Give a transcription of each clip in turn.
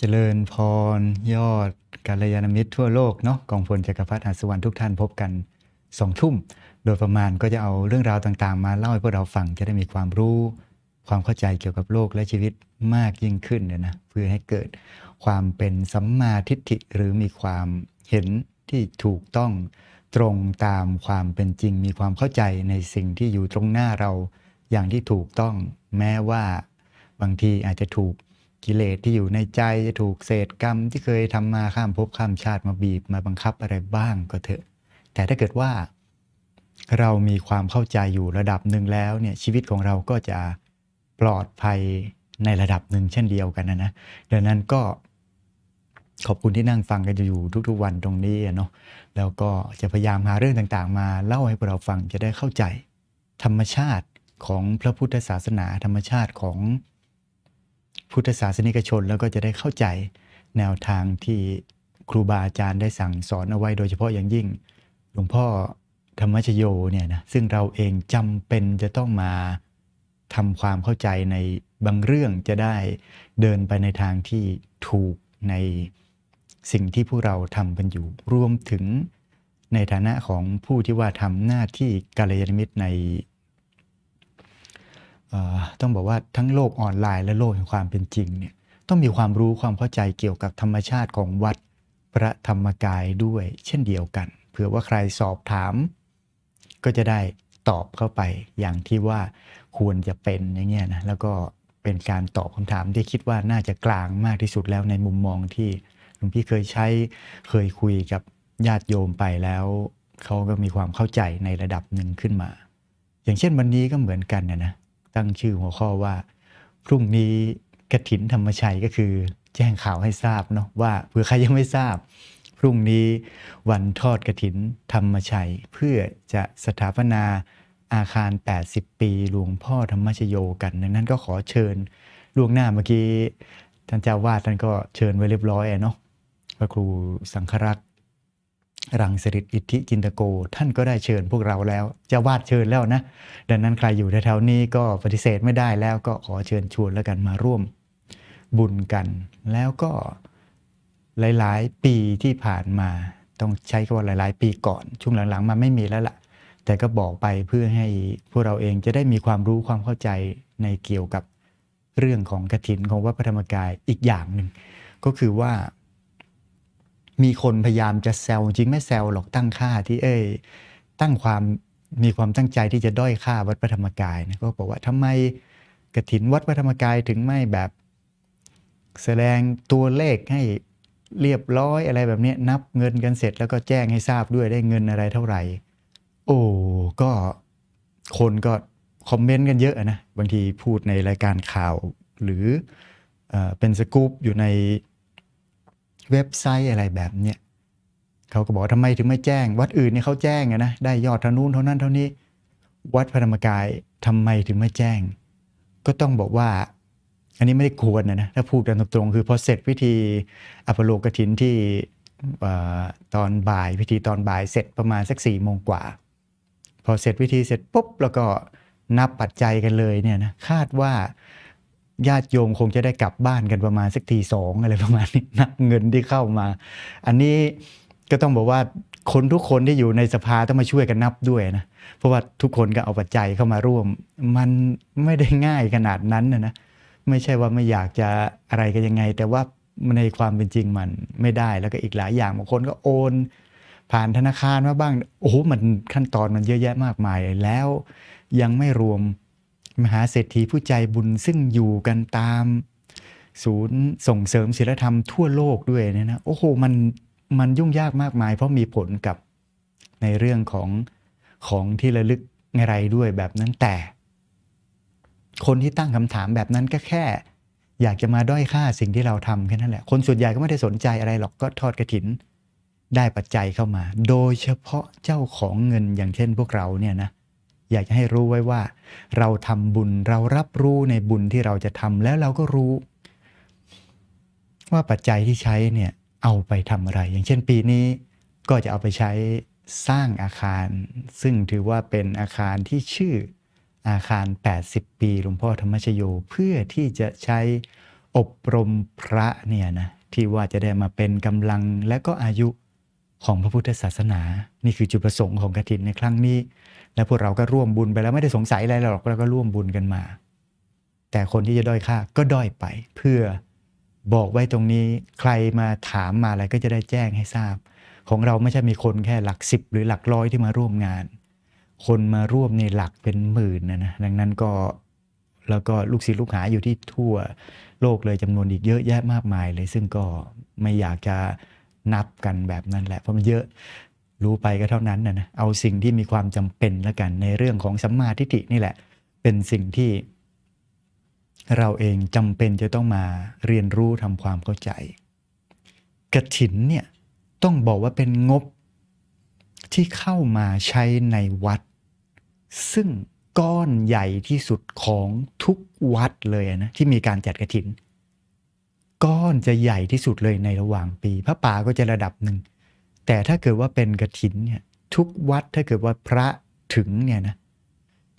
เจริญพร ยอดกัลยาณมิตรทั่วโลกเนาะกองพลจักรพรรดิหัสวรรณทุกท่านพบกันสองทุ่ม โดยประมาณก็จะเอาเรื่องราวต่างๆ มาเล่าให้พวกเราฟังจะได้มีความรู้ ความเข้าใจเกี่ยวกับโลกและชีวิตมากยิ่งขึ้นเนี่ยนะเพื่อให้เกิดความเป็นสัมมาทิฏฐิหรือมีความเห็นที่ถูกต้องตรงตามความเป็นจริง มีความเข้าใจในสิ่งที่อยู่ตรงหน้าเราอย่างที่ถูกต้อง แม้ว่าบางทีอาจจะถูก กิเลสที่อยู่ในใจจะถูกเศษกรรมที่เคยทำมาข้ามภพข้ามชาติมาบีบมาบังคับอะไรบ้างก็เถอะ แต่ถ้าเกิดว่า เรามีความเข้าใจอยู่ระดับหนึ่งแล้วเนี่ยชีวิตของเราก็จะปลอดภัยในระดับหนึ่งเช่นเดียวกันนะนะดังนั้นก็ขอบคุณที่นั่งฟังกันอยู่ทุกๆวันตรงนี้เนาะแล้วก็จะพยายามหาเรื่องต่างๆ มาเล่าให้พวกเราฟังจะได้เข้าใจ ธรรมชาติของพระพุทธศาสนาธรรมชาติของ พุทธศาสนิกชนแล้วก็จะได้เข้าใจแนวทางที่ครูบาอาจารย์ได้สั่งสอนเอาไว้โดยเฉพาะอย่างยิ่งหลวงพ่อธรรมชโยเนี่ยนะซึ่งเราเองจำเป็นจะต้องมาทำความเข้าใจในบางเรื่องจะได้เดินไปในทางที่ถูกในสิ่งที่พวกเราทำกันอยู่ รวมถึงในฐานะของผู้ที่ว่าทำหน้าที่กาลยานมิตรใน ต้องบอกว่าทั้งโลกออนไลน์และโลกแห่งความเป็นจริงเนี่ยต้องมีความรู้ความเข้าใจเกี่ยวกับธรรมชาติของวัดพระธรรมกายด้วย เช่นเดียวกัน เผื่อว่าใครสอบถาม ก็จะได้ตอบเข้าไปอย่างที่ว่าควรจะเป็นอย่างเงี้ยนะแล้วก็เป็นการตอบคำถามที่คิดว่าน่าจะกลางมากที่สุดแล้วในมุมมองที่หลวงพี่เคยใช้เคยคุยกับญาติโยมไปแล้วเขาก็มีความเข้าใจในระดับหนึ่งขึ้นมา อย่างเช่นวันนี้ก็เหมือนกันนะนะ ตั้งชื่อหัวข้อว่า พรุ่งนี้กระถินธรรมชัยก็คือ แจ้งข่าวให้ทราบเนาะว่าเผื่อใครยังไม่ทราบ พรุ่งนี้วันทอดกระถินธรรมชัย เพื่อจะสถาปนาอาคาร 80 ปีหลวงพ่อธรรมชโยกัน ดังนั้นก็ขอเชิญล่วงหน้าเมื่อกี้ท่านเจ้าวาดท่านก็เชิญไว้เรียบร้อยเนาะพระครูสังฆรักษ รังสริตอิทธิจินตโก ท่านก็ได้เชิญพวกเราแล้วเจ้าวาดเชิญแล้วนะ ดังนั้นใครอยู่แถวๆนี้ก็ปฏิเสธไม่ได้แล้วก็ขอเชิญชวนแล้วกันมาร่วม บุญกัน แล้วก็หลายๆ ปีที่ผ่านมาต้องใช้คำว่าหลาย ๆ ปีก่อน ช่วงหลังๆ มาไม่มีแล้วล่ะ แต่ก็บอกไปเพื่อให้พวกเราเองจะได้มีความรู้ความเข้าใจในเกี่ยวกับเรื่องของกฐินของวัดพระธรรมกายอีกอย่างหนึ่งก็คือว่า มีคนพยายามจะแซวจริงไม่แซวหรอกตั้งค่าที่เอ้ยตั้งความมีความตั้งใจที่จะด้อยค่าวัดพระธรรมกายนะก็บอกว่าทำไมกฐินวัดพระธรรมกายถึงไม่แบบ แสดงตัวเลขให้เรียบร้อยอะไรแบบนี้นับเงินกันเสร็จแล้วก็แจ้งให้ทราบด้วยได้เงินอะไรเท่าไหร่ โอ้ก็คนก็คอมเมนต์กันเยอะนะ บางทีพูดในรายการข่าว หรือเออเป็นสกู๊ปอยู่ใน เว็บไซต์อะไรแบบเนี้ยเขาก็บอกว่าทำไมถึงไม่แจ้ง วัดอื่นเนี่ยเขาแจ้งนะได้ยอดเท่านู้นเท่านั้นเท่านี้ วัดพระธรรมกายทำไมถึงไม่แจ้ง ก็ต้องบอกว่า อันนี้ไม่ได้ควรนะนะถ้าพูดกันตรงๆคือพอเสร็จพิธีอภโลกฐินที่อตอนบ่ายพิธีตอนบ่ายเสร็จประมาณสักสี่โมงกว่า พอเสร็จพิธีเสร็จปุ๊บแล้วก็นับปัจจัยกันเลยเนี่ยนะคาดว่า ญาติโยมคงจะได้กลับบ้านกันประมาณสักทีสองอะไรประมาณนี้นับเงินที่เข้ามา อันนี้ก็ต้องบอกว่าคนทุกคนที่อยู่ในสภาต้องมาช่วยกันนับด้วยนะเพราะว่าทุกคนก็เอาปัจจัยเข้ามาร่วม มันไม่ได้ง่ายขนาดนั้นนะนะไม่ใช่ว่าไม่อยากจะอะไรกันยังไง แต่ว่าในความเป็นจริงมันไม่ได้แล้วก็อีกหลายอย่างบางคนก็โอน ผ่านธนาคารมาบ้าง โอ้โหมันขั้นตอนมันเยอะแยะมากมายแล้วยังไม่รวม มหาเศรษฐีผู้ใจบุญซึ่งอยู่กันตาม ศูนย์ส่งเสริมศิลธรรมทั่วโลกด้วยเนี่ยนะโอ้โหมันมันยุ่งยากมากมาย เพราะมีผลกับในเรื่องของของที่ระลึกอะไรด้วยแบบนั้นแต่ คนที่ตั้งคำถามแบบนั้นก็แค่ อยากจะมาด้อยค่าสิ่งที่เราทำแค่นั้นแหละ คนส่วนใหญ่ก็ไม่ได้สนใจอะไรหรอกก็ทอดกระถิน ได้ปัจจัยเข้ามา โดยเฉพาะเจ้าของเงินอย่างเช่นพวกเราเนี่ยนะ อยากจะให้รู้ไว้ว่า เราทำบุญเรารับรู้ในบุญที่เราจะทำแล้วเราก็รู้ ว่าปัจจัยที่ใช้เนี่ยเอาไปทำอะไร อย่างเช่นปีนี้ก็จะเอาไปใช้สร้างอาคาร ซึ่งถือว่าเป็นอาคารที่ชื่ออาคาร 80 ปีหลวงพ่อธรรมชโยเพื่อที่จะใช้อบรมพระเนี่ยนะที่ว่าจะได้มาเป็นกำลังและก็อายุ ของพระพุทธศาสนา นี่คือจุดประสงค์ของกฐินในครั้งนี้ และพวกเราก็ร่วมบุญไปแล้วไม่ได้สงสัยอะไรหรอกเราก็ร่วมบุญกันมา แต่คนที่จะด้อยค่าก็ด้อยไป เพื่อบอกไว้ตรงนี้ใครมาถามมาอะไรก็จะได้แจ้งให้ทราบ ของเราไม่ใช่มีคนแค่หลักสิบหรือหลักร้อยที่มาร่วมงาน คนมาร่วมในหลักเป็นหมื่นนะนะดังนั้นก็แล้วก็ลูกศิษย์ลูกหาอยู่ที่ทั่วโลกเลยจำนวนอีกเยอะแยะมากมายเลย ซึ่งก็ไม่อยากจะ นับกันแบบนั้นแหละเพราะมันเยอะรู้ไปก็เท่านั้นนะนะเอาสิ่งที่มีความจำเป็นแล้วกันในเรื่องของสัมมาทิฏฐินี่แหละ เป็นสิ่งที่ เราเองจำเป็นจะต้องมาเรียนรู้ทำความเข้าใจกระถินเนี่ยต้องบอกว่าเป็นงบที่เข้ามาใช้ในวัด ซึ่งก้อนใหญ่ที่สุดของทุกวัดเลยนะที่มีการจัดกระถิน ก้อนจะใหญ่ที่สุดเลยในระหว่างปีพระป่าก็จะระดับหนึ่ง แต่ถ้าเกิดว่าเป็นกระถินเนี่ยทุกวัดถ้าเกิดว่าพระถึงเนี่ยนะ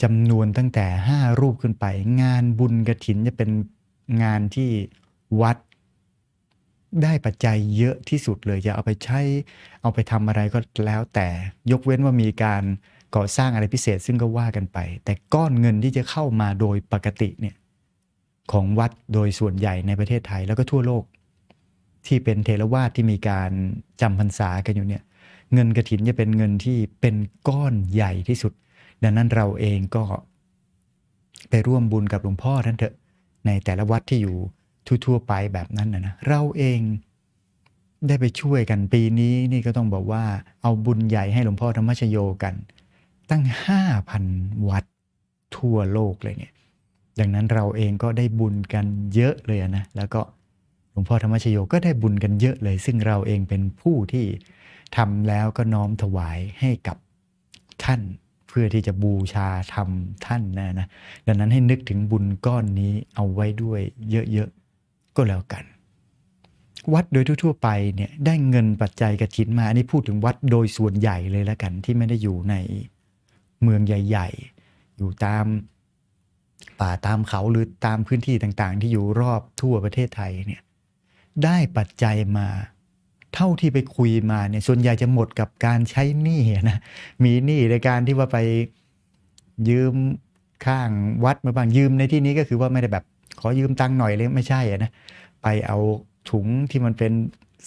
จำนวนตั้งแต่5รูปขึ้นไป งานบุญกระถินจะเป็นงานที่วัดได้ปัจจัยเยอะที่สุดเลยจะเอาไปใช้เอาไปทำอะไรก็แล้วแต่ยกเว้นว่ามีการก่อสร้างอะไรพิเศษซึ่งก็ว่ากันไป แต่ก้อนเงินที่จะเข้ามาโดยปกติเนี่ย ของวัดโดยส่วนใหญ่ในประเทศไทยแล้วก็ทั่วโลก ที่เป็นเทรวาสที่มีการจำพรรษากันอยู่เนี่ยเงินกระถินจะเป็นเงินที่เป็นก้อนใหญ่ที่สุด ดังนั้นเราเองก็ไปร่วมบุญกับหลวงพ่อท่านเถอะ ในแต่ละวัดที่อยู่ทั่วๆไปแบบนั้นนะนะเราเองได้ไปช่วยกันปีนี้นี่ก็ต้องบอกว่าเอาบุญใหญ่ให้หลวงพ่อธรรมชโยกัน ตั้ง 5,000 วัดทั่วโลกเลยเนี่ย ดังนั้นเราเองก็ได้บุญกันเยอะเลยนะ แล้วก็หลวงพ่อธรรมชโยก็ได้บุญกันเยอะเลย ซึ่งเราเองเป็นผู้ที่ทำแล้วก็น้อมถวายให้กับท่านเพื่อที่จะบูชาธรรมท่านนะนะ ดังนั้นให้นึกถึงบุญก้อนนี้เอาไว้ด้วยเยอะๆ ก็แล้วกัน วัดโดยทั่วๆไปเนี่ยได้เงินปัจจัยกระถินมา อันนี้พูดถึงวัดโดยส่วนใหญ่เลยแล้วกันที่ไม่ได้อยู่ในเมืองใหญ่ ๆ อยู่ตาม ป่าตามเขาหรือตามพื้นที่ต่างๆ ที่อยู่รอบทั่วประเทศไทยเนี่ยได้ปัจจัยมาเท่าที่ไปคุยมาเนี่ยส่วนใหญ่จะหมดกับการใช้หนี้นะมีหนี้ในการที่ว่าไปยืมข้างวัดมาบ้างยืมในที่นี้ก็คือว่าไม่ได้แบบขอยืมตังค์หน่อยเลยไม่ใช่นะไปเอาถุงที่มันเป็น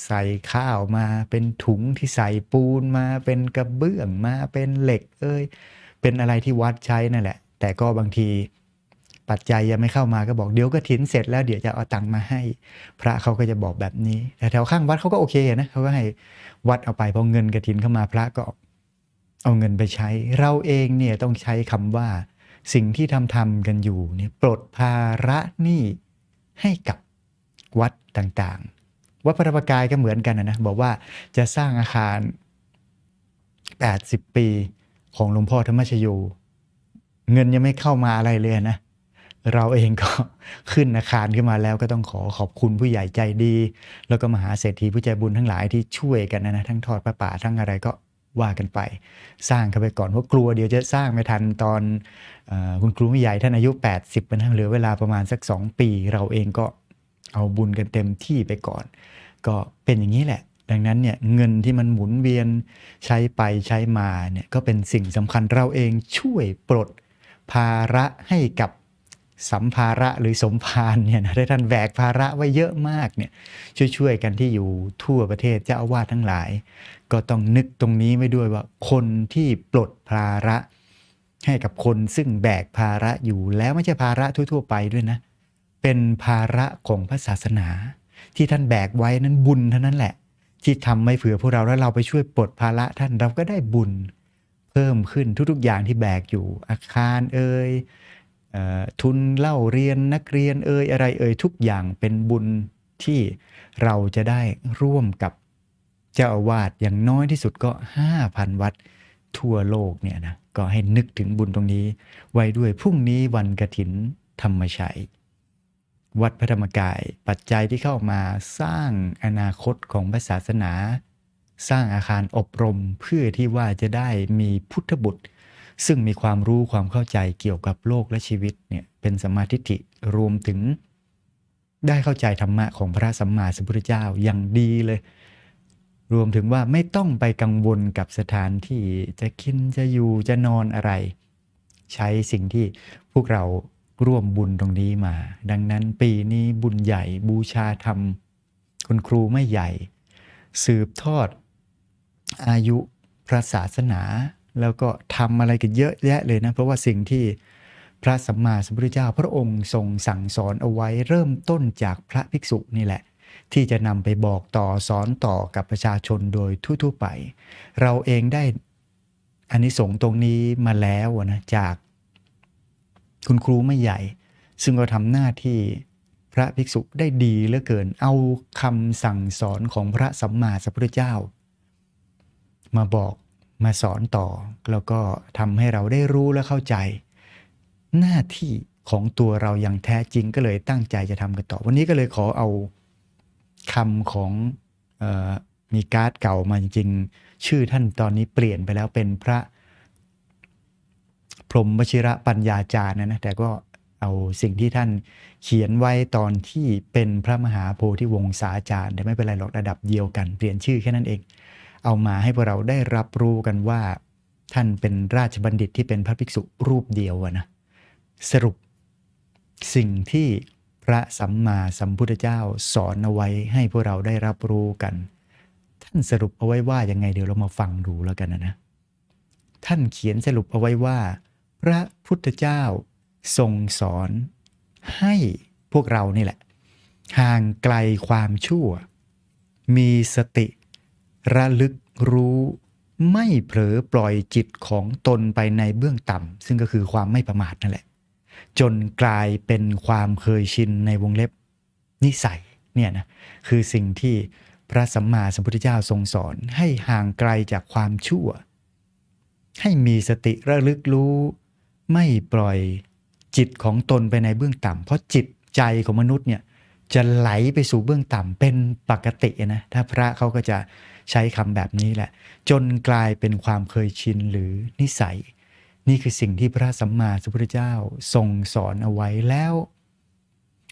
ใส่ข้าวมา เป็นถุงที่ใส่ปูนมา เป็นกระเบื้องมาเป็นเหล็ก เอ้ยเป็นอะไรที่วัดใช้นั่นแหละ แต่ก็บางที ปัจจัยยังไม่เข้ามาก็บอกเดี๋ยวก็ถินเสร็จแล้วเดี๋ยวจะเอาตังค์มาให้ พระเขาก็จะบอกแบบนี้ แต่แถวข้างวัดเขาก็โอเคนะเขาก็ให้วัดเอาไปพอเงินกระถินเข้ามาพระก็เอาเงินไปใช้ เราเองเนี่ยต้องใช้คำว่า สิ่งที่ทำทำกันอยู่เนี่ยปลดภาระหนี้ให้กับวัดต่างๆ วัดพระธรรมกายก็เหมือนกันนะนะบอกว่าจะสร้างอาคาร 80 ปีของหลวงพ่อธรรมชโย เงินยังไม่เข้ามาอะไรเลยนะ เราเองก็ขึ้นอาคารขึ้นมาแล้วก็ต้องขอขอบคุณผู้ใหญ่ใจดี แล้วก็มหาเศรษฐีผู้ใจบุญทั้งหลายที่ช่วยกันนะนะทั้งทอดพระป่าทั้งอะไรก็ว่ากันไป สร้างเข้าไปก่อนเพราะกลัวเดี๋ยวจะสร้างไม่ทันตอนออคุณครูผู้ใหญ่ท่านอายุ 80เป็นทั้งเหลือเวลาประมาณสัก 2 ปี เราเองก็เอาบุญกันเต็มที่ไปก่อน ก็เป็นอย่างนี้แหละ ดังนั้นเนี่ยเงินที่มันหมุนเวียนใช้ไปใช้มาเนี่ยก็เป็นสิ่งสำคัญเราเองช่วยปลดภาระให้กับ สัมภาระหรือสมภารเนี่ยนะได้ท่านแบกภาระไว้เยอะมากเนี่ยช่วยๆกันที่อยู่ทั่วประเทศเจ้าอาวาสทั้งหลาย ก็ต้องนึกตรงนี้ไว้ด้วยว่าคนที่ปลดภาระ ให้กับคนซึ่งแบกภาระอยู่แล้วไม่ใช่ภาระทั่ว ๆ ไปด้วยนะ เป็นภาระของพระศาสนา ที่ท่านแบกไว้นั้นบุญเท่านั้นแหละ ที่ทำไม่เผื่อพวกเราแล้วเราไปช่วยปลดภาระท่านเราก็ได้บุญ เพิ่มขึ้นทุกๆอย่างที่แบกอยู่อาคารเอ่ย ทุนเล่าเรียนนักเรียนเอ่ยอะไรเอ่ยทุกอย่างเป็นบุญที่เราจะได้ร่วมกับเจ้าอาวาสอย่างน้อยที่สุดก็ 5,000 วัดทั่วโลกเนี่ยนะก็ให้นึกถึงบุญตรงนี้ ไว้ด้วยพรุ่งนี้วันกระถินธรรมชัย วัดพระธรรมกายปัจจัยที่เข้ามาสร้างอนาคตของพระศาสนา สร้างอาคารอบรมเพื่อที่ว่าจะได้มีพุทธบุตร ซึ่งมีความรู้ความเข้าใจเกี่ยวกับโลกและชีวิตเนี่ยเป็นสมมาธิฏฐิรวมถึง ได้เข้าใจธรรมะของพระสัมมาสัมพุทธเจ้าอย่างดีเลย รวมถึงว่าไม่ต้องไปกังวลกับสถานที่จะกินจะอยู่จะนอนอะไร ใช้สิ่งที่พวกเราร่วมบุญตรงนี้มา ดังนั้นปีนี้บุญใหญ่บูชาธรรมคุณครูไม่ใหญ่ สืบทอดอายุพระศาสนา แล้วก็ทำอะไรกันเยอะแยะเลยนะ เพราะว่าสิ่งที่พระสัมมาสัมพุทธเจ้า พระองค์ทรงสั่งสอนเอาไว้เริ่มต้นจากพระภิกษุนี่แหละ ที่จะนำไปบอกต่อสอนต่อกับประชาชนโดยทั่วๆไป เราเองได้อานิสงส์ตรงนี้มาแล้วนะจากคุณครูไม่ใหญ่ ซึ่งก็ทำหน้าที่พระภิกษุได้ดีเหลือเกินเอาคำสั่งสอนของพระสัมมาสัมพุทธเจ้า มาบอก มาสอนต่อ แล้วก็ทำให้เราได้รู้และเข้าใจ หน้าที่ของตัวเราอย่างแท้จริงก็เลยตั้งใจจะทำกันต่อ วันนี้ก็เลยขอเอาคำของออมีการ์ดเก่ามาจริงๆ ชื่อท่านตอนนี้เปลี่ยนไปแล้วเป็นพระพรหมวชิระปัญญาจารย์นะนะแต่ก็เอาสิ่งที่ท่านเขียนไว้ตอนที่เป็นพระมหาโพธิวงศาจารย์แต่ไม่เป็นไรหรอกระดับเดียวกัน เปลี่ยนชื่อแค่นั้นเอง เอามาให้พวกเราได้รับรู้กันว่า ท่านเป็นราชบัณฑิตที่เป็นพระภิกษุรูปเดียวนะสรุปสิ่งที่พระสัมมาสัมพุทธเจ้าสอนเอาไว้ให้พวกเราได้รับรู้กัน ท่านสรุปเอาไว้ว่ายังไงเดี๋ยวเรามาฟังดูแล้วกันนะนะท่านเขียนสรุปเอาไว้ว่า พระพุทธเจ้าทรงสอนให้พวกเรานี่แหละ ห่างไกลความชั่ว มีสติ ระลึกรู้ไม่เผลอปล่อยจิตของตนไปในเบื้องต่ำซึ่งก็คือความไม่ประมาทนั่นแหละ จนกลายเป็นความเคยชินในวงเล็บนิสัยเนี่ยนะคือสิ่งที่พระสัมมาสัมพุทธเจ้าทรงสอนให้ห่างไกลจากความชั่ว ให้มีสติระลึกรู้ ไม่ปล่อยจิตของตนไปในเบื้องต่ำเพราะจิตใจของมนุษย์เนี่ยจะไหลไปสู่เบื้องต่ำเป็นปกตินะถ้าพระเขาก็จะ ใช้คำแบบนี้แหละ จนกลายเป็นความเคยชินหรือนิสัย นี่คือสิ่งที่พระสัมมาสัมพุทธเจ้าทรงสอนเอาไว้แล้ว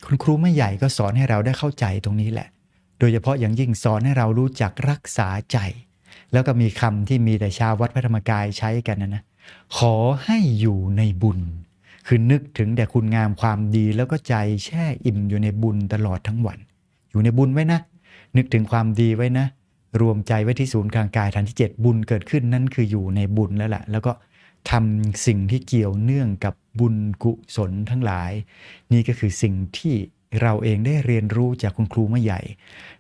คุณครูไม่ใหญ่ก็สอนให้เราได้เข้าใจตรงนี้แหละ โดยเฉพาะอย่างยิ่งสอนให้เรารู้จักรักษาใจ แล้วก็มีคำที่มีแต่ชาววัดพระธรรมกายใช้กันนะนะขอให้อยู่ในบุญ คือนึกถึงแต่คุณงามความดีแล้วก็ใจแช่อิ่มอยู่ในบุญตลอดทั้งวัน อยู่ในบุญไว้นะ นึกถึงความดีไว้นะ รวมใจไว้ที่ศูนย์กลางกายฐานที่ 7 บุญเกิดขึ้นนั่นคืออยู่ในบุญแล้วแหละแล้วก็ทำสิ่งที่เกี่ยวเนื่องกับบุญกุศลทั้งหลาย นี่ก็คือสิ่งที่เราเองได้เรียนรู้จากคุณครูมาใหญ่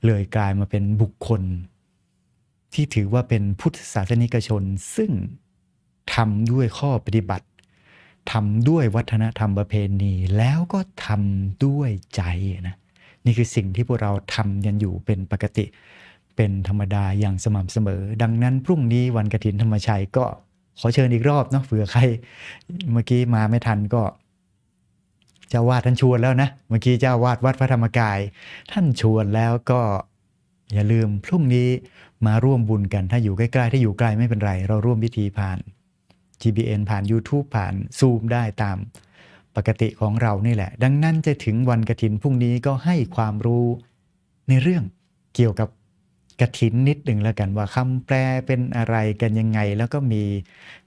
เลยกลายมาเป็นบุคคล ที่ถือว่าเป็นพุทธศาสนิกชน ซึ่งทำด้วยข้อปฏิบัติทำด้วยวัฒนธรรมประเพณีแล้วก็ทำด้วยใจนะนี่คือสิ่งที่พวกเราทำกันอยู่เป็นปกติ เป็นธรรมดาอย่างสม่ำเสมอ ดังนั้นพรุ่งนี้วันกฐินธรรมชัยก็ขอเชิญอีกรอบเนาะเผื่อใคร เมื่อกี้มาไม่ทันก็เจ้าวาดท่านชวนแล้วนะ เมื่อกี้เจ้าวาดวัดพระธรรมกาย ท่านชวนแล้วก็อย่าลืมพรุ่งนี้มาร่วมบุญกันถ้าอยู่ใกล้ๆ ถ้าอยู่ไกลไม่เป็นไร เราร่วมพิธีผ่าน GBN ผ่าน YouTube ผ่านซูมได้ตามปกติของเรานี่แหละ ดังนั้นจะถึงวันกฐินพรุ่งนี้ก็ให้ความรู้ในเรื่องเกี่ยวกับ กฐินนิดหนึ่งแล้วกันว่าคำแปลเป็นอะไรกันยังไง แล้วก็มี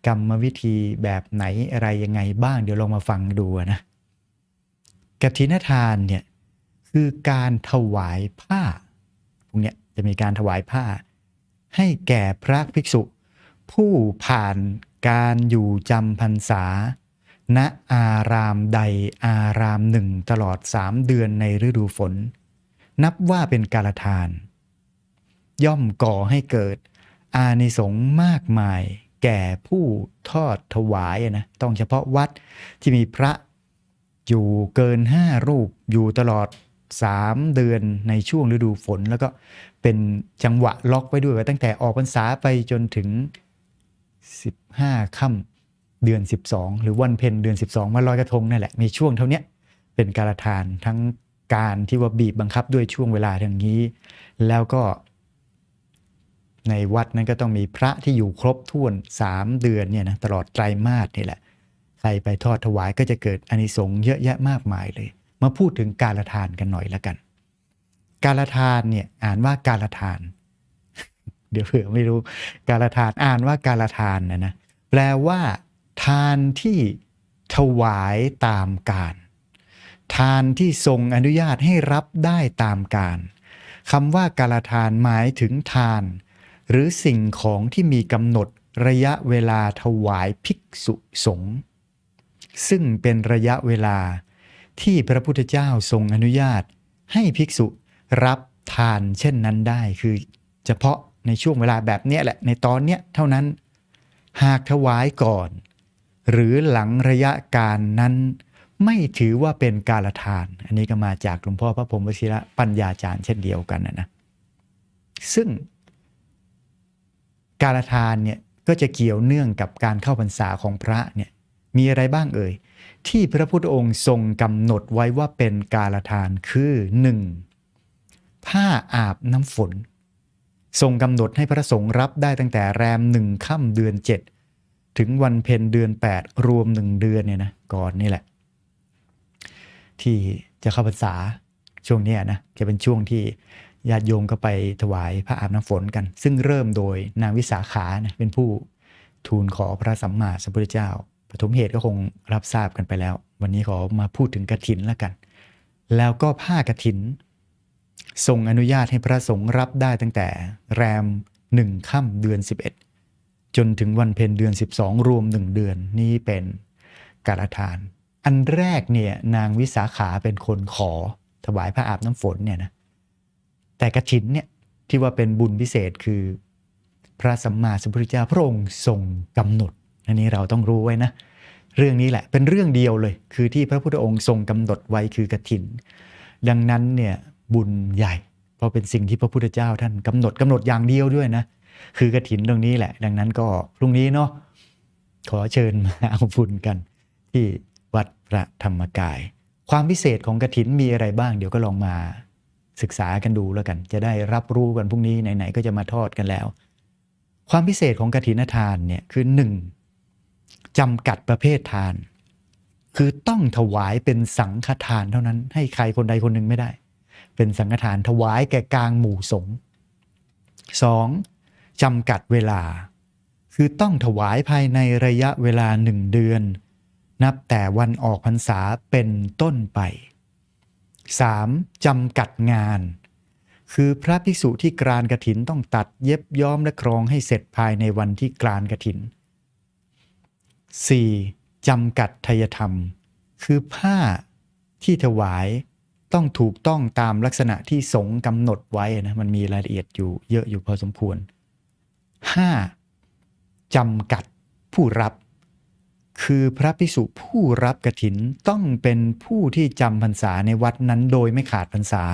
กรรมวิธีแบบไหนอะไรยังไงบ้าง เดี๋ยวลองมาฟังดูนะกฐินทานเนี่ยคือการถวายผ้าพวกเนี้ยจะมีการถวายผ้า ให้แก่พระภิกษุ ผู้ผ่านการอยู่จำพรรษา ณอารามใดอารามหนึ่งตลอดสามเดือนในฤดูฝน นับว่าเป็นการทาน ย่อมก่อให้เกิด อานิสงส์มากมาย แก่ผู้ทอดถวายนะต้องเฉพาะวัดที่มีพระอยู่เกินห้ารูปอยู่ตลอดสามเดือนในช่วงฤดูฝน แล้วก็เป็นจังหวะล็อกไว้ด้วยตั้งแต่ออกพรรษาไปจนถึง 15 ค่ำเดือน 12 หรือวันเพ็ญเดือน 12วันลอยกระทงนั่นแหละ มีช่วงเท่านี้เป็นการทานทั้งการที่ว่าบีบบังคับด้วยช่วงเวลาอย่างนี้ แล้วก็ ในวัดนั้นก็ต้องมีพระที่อยู่ครบถ้วน 3 เดือนเนี่ยนะตลอดไตรมาสนี่แหละ ใครไปทอดถวายก็จะเกิดอานิสงส์เยอะแยะมากมายเลย มาพูดถึงการละทานกันหน่อยละกัน การละทานเนี่ยอ่านว่าการละทาน เดี๋ยวเผื่อไม่รู้การละทานอ่านว่าการละทานนะนะแปลว่า ทานที่ถวายตามการ ทานที่ทรงอนุญาตให้รับได้ตามการคำว่าการละทานหมายถึงทาน หรือสิ่งของที่มีกำหนดระยะเวลาถวายภิกษุสงฆ์ซึ่งเป็นระยะเวลาที่พระพุทธเจ้าทรงอนุญาต ให้ภิกษุรับทานเช่นนั้นได้ คือเฉพาะในช่วงเวลาแบบนี้แหละในตอนเนี้ยเท่านั้น หากถวายก่อน หรือหลังระยะการนั้นไม่ถือว่าเป็นการละทาน อันนี้ก็มาจากหลวงพ่อพระพรหมวชิระปัญญาจารย์เช่นเดียวกันนะนะซึ่ง การละทานเนี่ยก็จะเกี่ยวเนื่องกับการเข้าพรรษาของพระเนี่ยมีอะไรบ้างเอ่ย ที่พระพุทธองค์ทรงกำหนดไว้ว่าเป็นการละทานคือ 1. ผ้าอาบน้ำฝน ทรงกำหนดให้พระสงฆ์รับได้ตั้งแต่แรมหนึ่งค่ำเดือน 7 ถึงวันเพ็ญเดือน 8 รวม1เดือนเนี่ยนะก่อนนี่แหละ ที่จะเข้าพรรษาช่วงนี้นะจะเป็นช่วงที่ ญาติโยมก็ไปถวายพระอาบน้ำฝนกัน ซึ่งเริ่มโดยนางวิสาขานะเป็นผู้ทูลขอพระสัมมาสัมพุทธเจ้าปฐมเหตุก็คงรับทราบกันไปแล้ว วันนี้ขอมาพูดถึงกระถินแล้วกัน แล้วก็ผ้ากระถิน ทรงอนุญาตให้พระสงฆ์รับได้ตั้งแต่แรมหนึ่งค่ำเดือน 11 จนถึงวันเพ็ญเดือน 12 รวม1เดือนนี่เป็นการทาน อันแรกเนี่ยนางวิสาขาเป็นคนขอถวายพระอาบน้ำฝนเนี่ยนะ แต่กระถินเนี่ยที่ว่าเป็นบุญพิเศษคือ พระสัมมาสัมพุทธเจ้าพระองค์ทรงกำหนด อันนี้เราต้องรู้ไว้นะ เรื่องนี้แหละเป็นเรื่องเดียวเลย คือที่พระพุทธองค์ทรงกำหนดไว้คือกระถิน ดังนั้นเนี่ยบุญใหญ่เพราะเป็นสิ่งที่พระพุทธเจ้าท่านกำหนดกำหนดอย่างเดียวด้วยนะ คือกระถินตรงนี้แหละ ดังนั้นก็พรุ่งนี้เนาะขอเชิญมาเอาบุญกันที่วัดพระธรรมกาย ความพิเศษของกระถินมีอะไรบ้าง เดี๋ยวก็ลองมา ศึกษากันดูแล้วกัน จะได้รับรู้กันพรุ่งนี้ไหนๆก็จะมาทอดกันแล้ว ความพิเศษของกฐินทานเนี่ยคือหนึ่งจำกัดประเภททาน คือต้องถวายเป็นสังฆทานเท่านั้น ให้ใครคนใดคนหนึ่งไม่ได้ เป็นสังฆทานถวายแก่กลางหมู่สงฆ์สองจำกัดเวลา คือต้องถวายภายในระยะเวลาหนึ่งเดือน นับแต่วันออกพรรษาเป็นต้นไป 3. จำกัดงาน คือพระภิกษุที่กรานกระถินต้องตัดเย็บย้อมและครองให้เสร็จภายในวันที่กรานกระถิน 4. จำกัดทยธรรม คือผ้าที่ถวายต้องถูกต้องตามลักษณะที่สงกำหนดไว้นะมันมีรายละเอียดอยู่เยอะอยู่พอสมควร 5. จำกัดผู้รับ คือพระภิกษุผู้รับกฐินต้องเป็นผู้ที่จำพรรษาในวัดนั้นโดยไม่ขาดพรรษา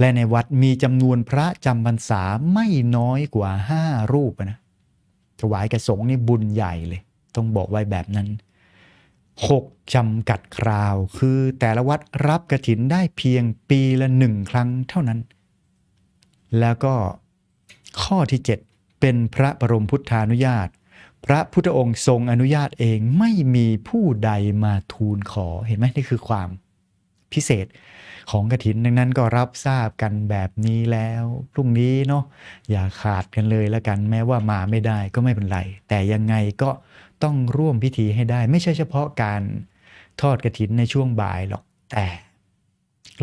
และในวัดมีจำนวนพระจำพรรษาไม่น้อยกว่าห้ารูปนะถวายแก่สงนี่บุญใหญ่เลย ต้องบอกไว้แบบนั้น 6. จำกัดคราว คือแต่ละวัดรับกระถินได้เพียงปีละหนึ่งครั้งเท่านั้น แล้วก็ข้อที่ 7 เป็นพระบรมพุทธานุญาต พระพุทธองค์ทรงอนุญาตเองไม่มีผู้ใดมาทูลขอเห็นไหมนี่คือความพิเศษของกระถินดังนั้นก็รับทราบกันแบบนี้แล้ว พรุ่งนี้เนาะอย่าขาดกันเลยแล้วกันแม้ว่ามาไม่ได้ก็ไม่เป็นไร แต่ยังไงก็ต้องร่วมพิธีให้ได้ ไม่ใช่เฉพาะการทอดกระถินในช่วงบ่ายหรอกแต่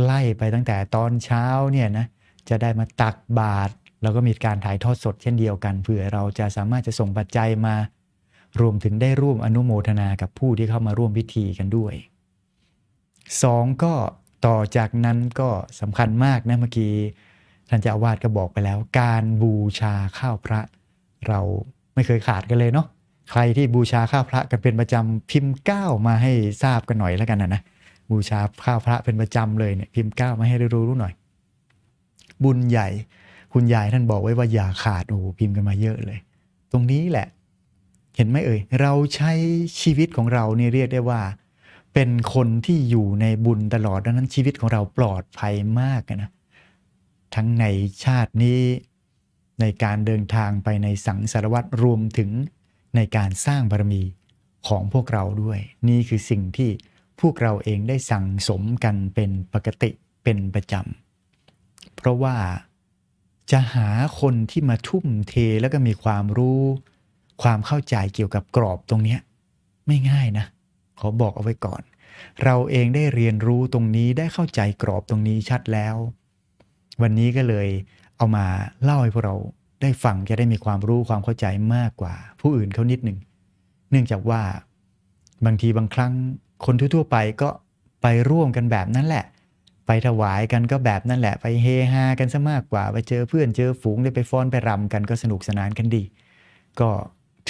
ไล่ไปตั้งแต่ตอนเช้าเนี่ยนะจะได้มาตักบาตร แล้วก็มีการถ่ายทอดสดเช่นเดียวกันเผื่อเราจะสามารถจะส่งปัจจัยมารวมถึงได้ร่วมอนุโมทนากับผู้ที่เข้ามาร่วมพิธีกันด้วยสองก็ต่อจากนั้นก็สำคัญมากนะเมื่อกี้ท่านเจ้าวาสก็บอกไปแล้ว การบูชาข้าวพระเราไม่เคยขาดกันเลยเนาะใครที่บูชาข้าวพระกันเป็นประจำพิมพ์ก้าวมาให้ทราบกันหน่อยแล้วกันนะนะบูชาข้าวพระเป็นประจำเลยเนี่ยพิมพ์ก้าวมาให้รู้รู้หน่อย บุญใหญ่ คุณยายท่านบอกไว้ว่าอย่าขาดโอ้พิมพ์กันมาเยอะเลย ตรงนี้แหละ เห็นไหมเอ่ย เราใช้ชีวิตของเราเนี่ยเรียกได้ว่า เป็นคนที่อยู่ในบุญตลอดดังนั้นชีวิตของเราปลอดภัยมากนะทั้งในชาตินี้ในการเดินทางไปในสังสารวัตรรวมถึงในการสร้างบารมีของพวกเราด้วย นี่คือสิ่งที่พวกเราเองได้สั่งสมกันเป็นปกติเป็นประจำเพราะว่า จะหาคนที่มาทุ่มเทแล้วก็มีความรู้ ความเข้าใจเกี่ยวกับกรอบตรงนี้ไม่ง่ายนะ ขอบอกเอาไว้ก่อน เราเองได้เรียนรู้ตรงนี้ได้เข้าใจกรอบตรงนี้ชัดแล้ว วันนี้ก็เลยเอามาเล่าให้พวกเราได้ฟังจะได้มีความรู้ความเข้าใจมากกว่า ผู้อื่นเขานิดหนึ่ง เนื่องจากว่าบางทีบางครั้งคนทั่วๆไปก็ไปร่วมกันแบบนั้นแหละ ไปถวายกันก็แบบนั่นแหละไปเฮฮากันซะมากกว่า ไปเจอเพื่อนเจอฝูงได้ไปฟ้อนไปรำกันก็สนุกสนานกันดี ก็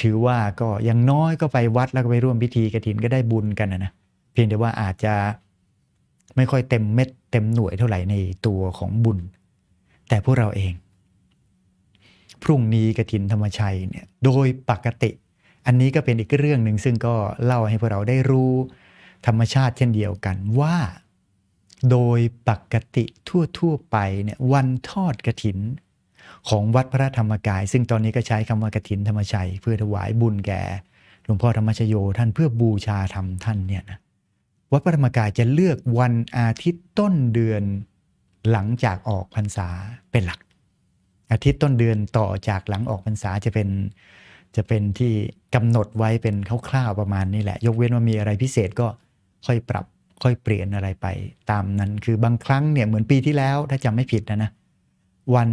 ถือว่าก็ยังน้อยก็ไปวัดแล้วก็ไปร่วมพิธีกระถินก็ได้บุญกันนะนะเพียงแต่ว่าอาจจะไม่ค่อยเต็มเม็ดเต็มหน่วยเท่าไหร่ในตัวของบุญ แต่พวกเราเอง พรุ่งนี้กระถินธรรมชัยเนี่ยโดยปกติ อันนี้ก็เป็นอีกเรื่องหนึ่งซึ่งก็เล่าให้พวกเราได้รู้ธรรมชาติเช่นเดียวกันว่า โดยปกติทั่วๆไปเนี่ยวันทอดกระถิน ของวัดพระธรรมกาย ซึ่งตอนนี้ก็ใช้คำว่ากฐินธรรมชัย เพื่อถวายบุญแก่หลวงพ่อธรรมชโยท่านเพื่อบูชาธรรมท่านเนี่ยนะวัดพระธรรมกายจะเลือกวันอาทิตย์ต้นเดือนหลังจากออกพรรษาเป็นหลัก อาทิตย์ต้นเดือนต่อจากหลังออกพรรษาจะเป็นจะเป็นที่กำหนดไว้เป็นคร่าวๆประมาณนี้แหละ ยกเว้นว่ามีอะไรพิเศษก็ค่อยปรับ ค่อยเปลี่ยนอะไรไป ตามนั้นคือบางครั้งเนี่ยเหมือนปีที่แล้วถ้าจำไม่ผิดนะนะวัน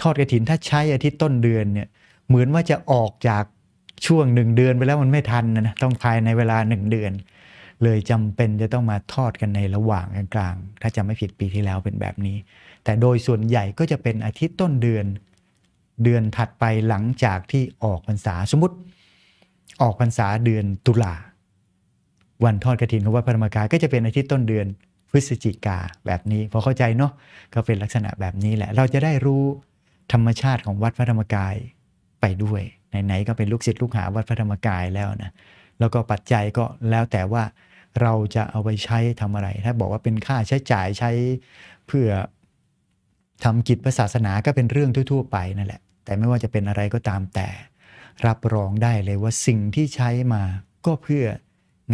ทอดกระถินถ้าใช้อาทิตย์ต้นเดือนเนี่ยเหมือนว่าจะออกจากช่วงหนึ่งเดือนไปแล้วมันไม่ทันนะนะต้องภายในเวลาหนึ่งเดือน เลยจำเป็นจะต้องมาทอดกันในระหว่างกลางๆถ้าจำไม่ผิดปีที่แล้วเป็นแบบนี้ แต่โดยส่วนใหญ่ก็จะเป็นอาทิตย์ต้นเดือน เดือนถัดไปหลังจากที่ออกพรรษาสมมติ ออกพรรษาเดือนตุลา วันทอดกระถินของวัดพระธรรมกายก็จะเป็นอาทิตย์ต้นเดือนพฤศจิกาแบบนี้พอเข้าใจเนาะก็เป็นลักษณะแบบนี้แหละ เราจะได้รู้ธรรมชาติของวัดพระธรรมกายไปด้วยไหนๆก็เป็นลูกศิษย์ลูกหาวัดพระธรรมกายแล้วนะแล้วก็ปัจจัยก็แล้วแต่ว่าเราจะเอาไปใช้ทำอะไร ถ้าบอกว่าเป็นค่าใช้จ่ายใช้เพื่อทำกิจพระศาสนาก็เป็นเรื่องทั่ว ๆ ไปนั่นแหละ แต่ไม่ว่าจะเป็นอะไรก็ตามแต่ รับรองได้เลยว่าสิ่งที่ใช้มาก็เพื่อ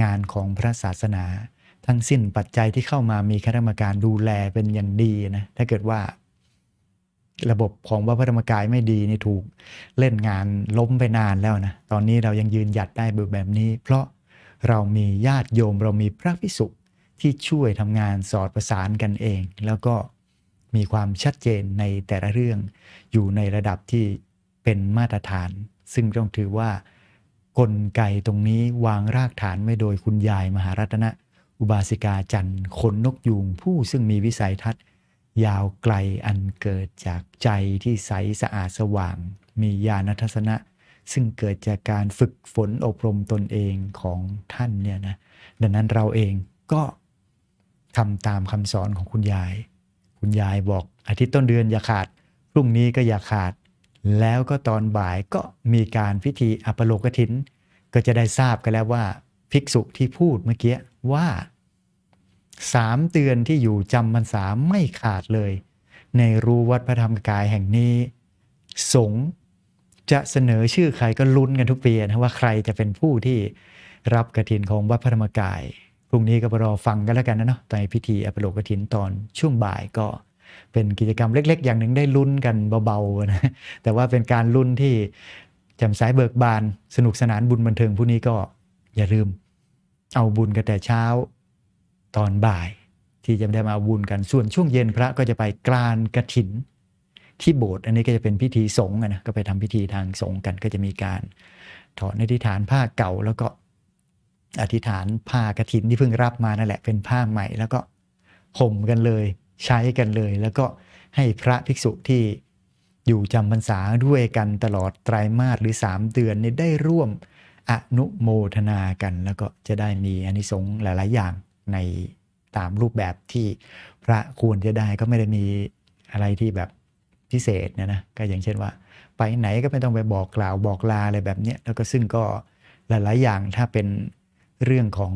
งานของพระศาสนา ทั้งสิ้นปัจจัยที่เข้ามามีคณะกรรมการดูแลเป็นอย่างดีนะถ้าเกิดว่า ระบบของวัดพระธรรมกายไม่ดีนี่ถูกเล่นงานล้มไปนานแล้วนะตอนนี้เรายังยืนหยัดได้แบบนี้ เพราะเรามีญาติโยมเรามีพระพิสุที่ช่วยทำงานสอดประสานกันเอง แล้วก็มีความชัดเจนในแต่ละเรื่อง อยู่ในระดับที่เป็นมาตรฐาน ซึ่งต้องถือว่า กลไกตรงนี้วางรากฐานไว้โดยคุณยายมหารัตนะ อุบาสิกาจันทร์ขนนกยูงผู้ซึ่งมีวิสัยทัศน์ ยาวไกลอันเกิดจากใจที่ใสสะอาดสว่าง มีญาณทัศนะ ซึ่งเกิดจากการฝึกฝนอบรมตนเองของท่านเนี่ยนะดังนั้นเราเองก็ทำตามคำสอนของคุณยาย คุณยายบอกอาทิตย์ต้นเดือนอย่าขาด พรุ่งนี้ก็อย่าขาด แล้วก็ตอนบ่ายก็มีการพิธีอัปโลกถิน ก็จะได้ทราบกันแล้วว่า ภิกษุที่พูดเมื่อกี้ว่าสามเดือนที่อยู่จำพรรษาไม่ขาดเลย ในรู้วัดพระธรรมกายแห่งนี้ สงฆ์จะเสนอชื่อใครก็ลุ้นกันทุกปีนะว่าใครจะเป็นผู้ที่รับกระถินของวัดพระธรรมกายพรุ่งนี้ก็รอฟังกันแล้วกันนะเนาะในพิธีอภิโลกกฐินตอนช่วงบ่ายก็ เป็นกิจกรรมเล็ก ๆ อย่างหนึ่งได้ลุ้นกันเบาๆนะแต่ว่าเป็นการลุ้นที่แจ่มใสเบิกบาน สนุกสนานบุญบันเทิงผู้นี้ก็อย่าลืม เอาบุญกันแต่เช้าตอนบ่าย ที่จะได้มาเอาบุญกันส่วนช่วงเย็นพระก็จะไปกรานกระถิน ที่โบสถ์อันนี้ก็จะเป็นพิธีสงฆ์นะก็ไปทำพิธีทางสงฆ์กันก็จะมีการถอดอธิษฐานผ้าเก่าแล้วก็อธิษฐานผ้ากระถินที่เพิ่งรับมานั่นแหละเป็นผ้าใหม่แล้วก็ห่มกันเลย ใช้กันเลย แล้วก็ให้พระภิกษุที่อยู่จำพรรษาด้วยกันตลอดไตรมาสหรือ 3 เดือนนี้ได้ร่วมอนุโมทนากัน แล้วก็จะได้มีอนิสงส์หลาย ๆ อย่างในตามรูปแบบที่พระควรจะได้ก็ไม่ได้มีอะไรที่แบบพิเศษนะนะก็อย่างเช่นว่า ไปไหนก็ไม่ต้องไปบอกกล่าวบอกลาอะไรแบบเนี้ยแล้วก็ซึ่งก็หลาย ๆ อย่างถ้าเป็นเรื่องของ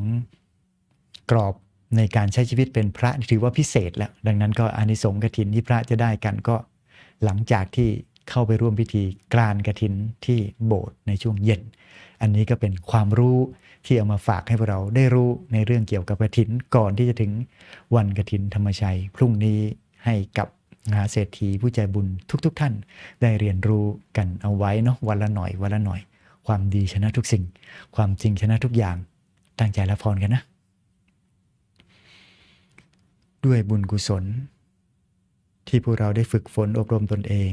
กรอบ ในการใช้ชีวิตเป็นพระถือว่าพิเศษแล้ว ดังนั้นก็อานิสงส์กฐินที่พระจะได้กันก็ หลังจากที่เข้าไปร่วมพิธีกรานกระถินที่โบสถ์ในช่วงเย็น อันนี้ก็เป็นความรู้ที่เอามาฝากให้พวกเราได้รู้ในเรื่องเกี่ยวกับกระถินก่อนที่จะถึงวันกระถินธรรมชัย พรุ่งนี้ให้กับมหาเศรษฐีผู้ใจบุญทุกๆทท่าน ได้เรียนรู้กันเอาไว้เนาะวันละหน่อยวันละหน่อย ความดีชนะทุกสิ่ง ความจริงชนะทุกอย่าง ตั้งใจละพรกันนะ ด้วยบุญกุศล ที่พวกเราได้ฝึกฝนอบรมตนเอง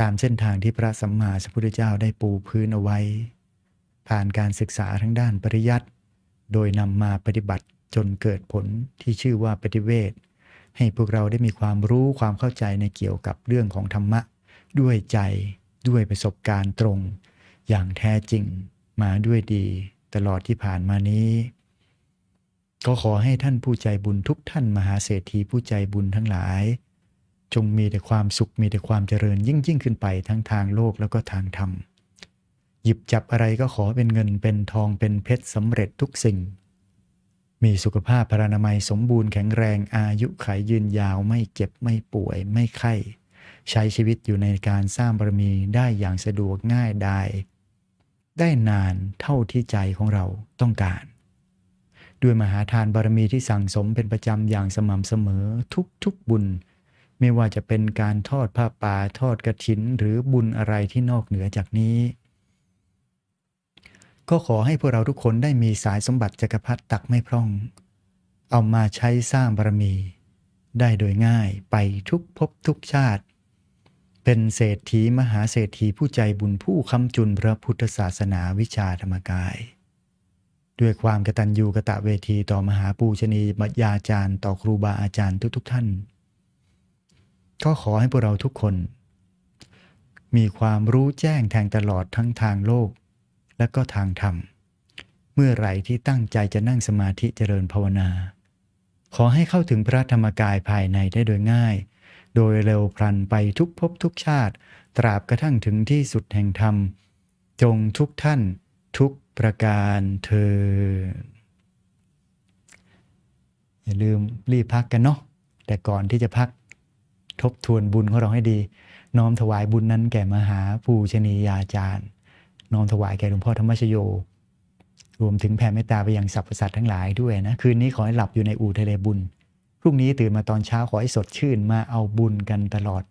ตามเส้นทางที่พระสัมมาสัมพุทธเจ้าได้ปูพื้นเอาไว้ ผ่านการศึกษาทั้งด้านปริยัติโดยนำมาปฏิบัติจนเกิดผลที่ชื่อว่าปฏิเวทให้พวกเราได้มีความรู้ความเข้าใจในเกี่ยวกับเรื่องของธรรมะ ด้วยใจด้วยประสบการณ์ตรง อย่างแท้จริงมาด้วยดี ตลอดที่ผ่านมานี้ ก็ขอให้ท่านผู้ใจบุญทุกท่านมหาเศรษฐีผู้ใจบุญทั้งหลาย จงมีแต่ความสุขมีแต่ความเจริญยิ่งยิ่งขึ้นไปทั้งทางโลกแล้วก็ทางธรรม หยิบจับอะไรก็ขอเป็นเงินเป็นทองเป็นเพชรสำเร็จทุกสิ่ง มีสุขภาพพรานามัยสมบูรณ์แข็งแรงอายุขัยยืนยาวไม่เจ็บไม่ป่วยไม่ไข้ใช้ชีวิตอยู่ในการสร้างบารมีได้อย่างสะดวกง่ายได้ ได้นานเท่าที่ใจของเราต้องการ ด้วยมหาทานบารมีที่สั่งสมเป็นประจำอย่างสม่ำเสมอทุกๆบุญ ไม่ว่าจะเป็นการทอดผ้าป่าทอดกระถิน หรือบุญอะไรที่นอกเหนือจากนี้ ก็ขอให้พวกเราทุกคนได้มีสายสมบัติจักรพรรดิตักไม่พร่อง เอามาใช้สร้างบารมี ได้โดยง่ายไปทุกภพทุกชาติ เป็นเศรษฐีมหาเศรษฐีผู้ใจบุญผู้คำจุนพระพุทธศาสนาวิชาธรรมกาย ด้วยความกตัญญูกะตะเวทีต่อมหาปูชนียาจารย์ ต่อครูบาอาจารย์ทุกๆทท่าน ก็ขอให้พวกเราทุกคน มีความรู้แจ้งแทงตลอดทั้งทางโลก และก็ทางธรรม เมื่อไหร่ที่ตั้งใจจะนั่งสมาธิเจริญภาวนา ขอให้เข้าถึงพระธรรมกายภายในได้โดยง่าย โดยเร็วพลันไปทุกภพทุกชาติ ตราบกระทั่งถึงที่สุดแห่งธรรม จงทุกท่านทุก ประการเธอ อย่าลืมรีบพักกันเนาะแต่ก่อนที่จะพักทบทวนบุญของเราให้ดี น้อมถวายบุญนั้นแก่มหาปูชนียาจารย์ น้อมถวายแก่หลวงพ่อธรรมชโย รวมถึงแผ่เมตตาไปยังสรรพสัตว์ทั้งหลายด้วยนะ คืนนี้ขอให้หลับอยู่ในอู่ทะเลบุญ พรุ่งนี้ตื่นมาตอนเช้าขอให้สดชื่นมาเอาบุญกันตลอด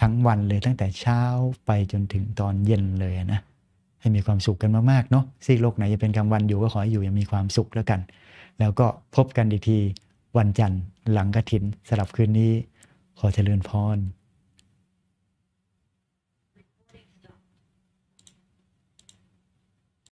ทั้งวันเลยตั้งแต่เช้าไปจนถึงตอนเย็นเลยนะ ให้มีความสุขกันมากๆเนาะซีกโลกไหนจะเป็นกลางวันอยู่ก็ขอให้อยู่อยังมีความสุขแล้วกัน แล้วก็พบกันอีกทีวันจันทร์หลังกระถินสลับคืนนี้ ขอเจริญพร